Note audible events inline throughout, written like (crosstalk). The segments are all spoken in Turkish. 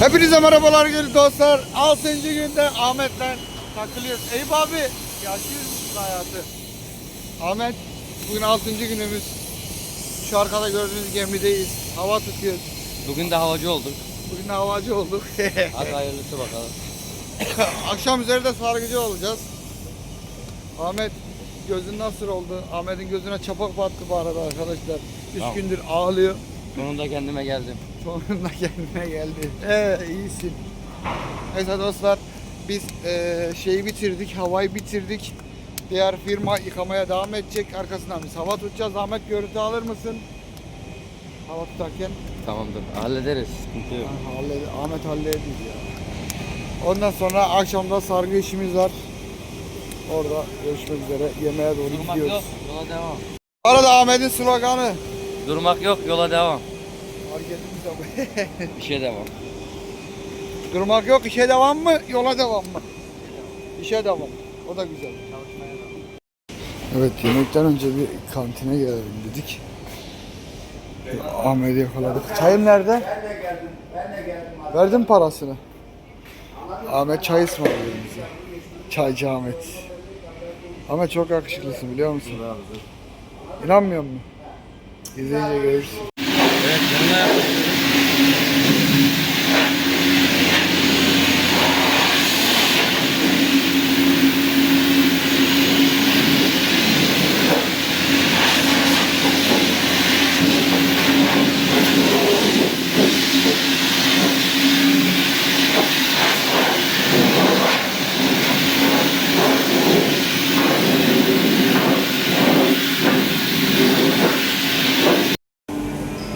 Hepinize merhabalar gül dostlar. 6. günde Ahmet'le takılıyoruz. Eyüp abi yaşıyor musun hayatı? Ahmet bugün 6. günümüz. Şu arkada gördüğünüz gemideyiz. Hava tutuyoruz. Bugün de havacı olduk. Bugün de havacı olduk. Hadi (laughs) hayırlısı bakalım. Akşam üzeri de sargıcı olacağız. Ahmet gözün nasıl oldu? Ahmet'in gözüne çapak battı bu arada arkadaşlar. 3 Tamam. gündür ağlıyor. Sonunda kendime geldim. Sonunda kendine geldi. Ee, iyisin. Neyse dostlar biz eee, şeyi bitirdik, havayı bitirdik. Diğer firma yıkamaya devam edecek. Arkasından biz hava tutacağız. Ahmet görüntü alır mısın? Hava tutarken. Tamamdır. Hallederiz. Sıkıntı yok. Ha, halle- Ahmet halleder ya. Ondan sonra akşamda sargı işimiz var. Orada görüşmek üzere. Yemeğe doğru Durmak gidiyoruz. yok. Yola devam. Bu arada Ahmet'in sloganı. Durmak yok. Yola devam. Fark ettiniz ama. (laughs) İşe devam. Durmak yok. işe devam mı? Yola devam mı? İşe devam. O da güzel. Evet yemekten önce bir kantine gelelim dedik. Ahmet'i yakaladık. Çayım nerede? Ben de geldim. Ben de geldim. Verdim parasını. Ahmet çay ısmarladı bize. Çaycı Ahmet. Ahmet çok yakışıklısın biliyor musun? İnanmıyor musun? İzleyince görürsün. Evet yanına yaklaşıyoruz.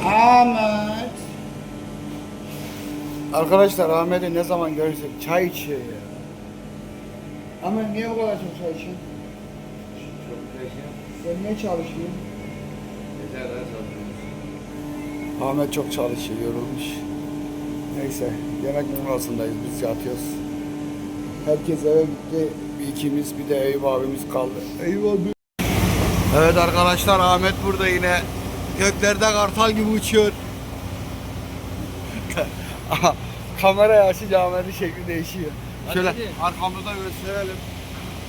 Ahmet. Arkadaşlar Ahmet'i ne zaman görürsek çay içiyor ya. Ahmet niye o kadar çok çay içiyorsun? Sen niye çalışıyorsun? Ahmet çok çalışıyor, yorulmuş. Neyse, yemek molasındayız, biz yatıyoruz. Herkes eve gitti, bir ikimiz, bir de Eyüp abimiz kaldı. Eyüp abi. Evet arkadaşlar, Ahmet burada yine. Göklerde kartal gibi uçuyor. Aha, Kamera açınca Ahmet'in şekli değişiyor. Hadi Şöyle hadi. arkamızda gösterelim.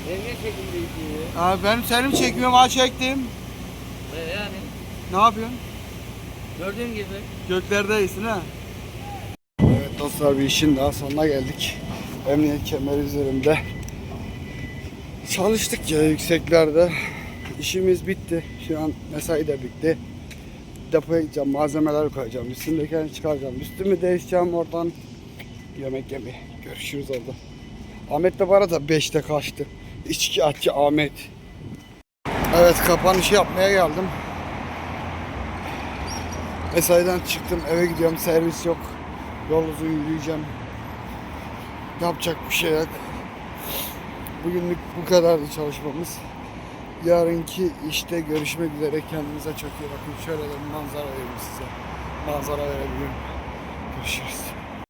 Nereye çekimdeyiz Aa, ben senin çekmiyorum, ha çektim. Yani Ne yapıyorsun? gördüğün gibi. Göklerdeysin ha. Evet dostlar bir işin daha sonuna geldik. Emniyet kemeri üzerinde. Çalıştık ya yükseklerde. İşimiz bitti. Şu an mesai de bitti. Depoya gideceğim, malzemeler koyacağım. Üstümdekileri çıkaracağım. Üstümü değişeceğim oradan. Yemek yemeye. Görüşürüz orada. Ahmet de bu arada 5'te kaçtı. İçki Ahmet. Evet kapanışı yapmaya geldim. Mesaiden çıktım eve gidiyorum servis yok. Yol uzun yürüyeceğim. Yapacak bir şey yok. Bugünlük bu kadardı çalışmamız. Yarınki işte görüşmek üzere. Kendinize çok iyi bakın. Şöyle de manzara vereyim size. Manzara verebilirim. Görüşürüz.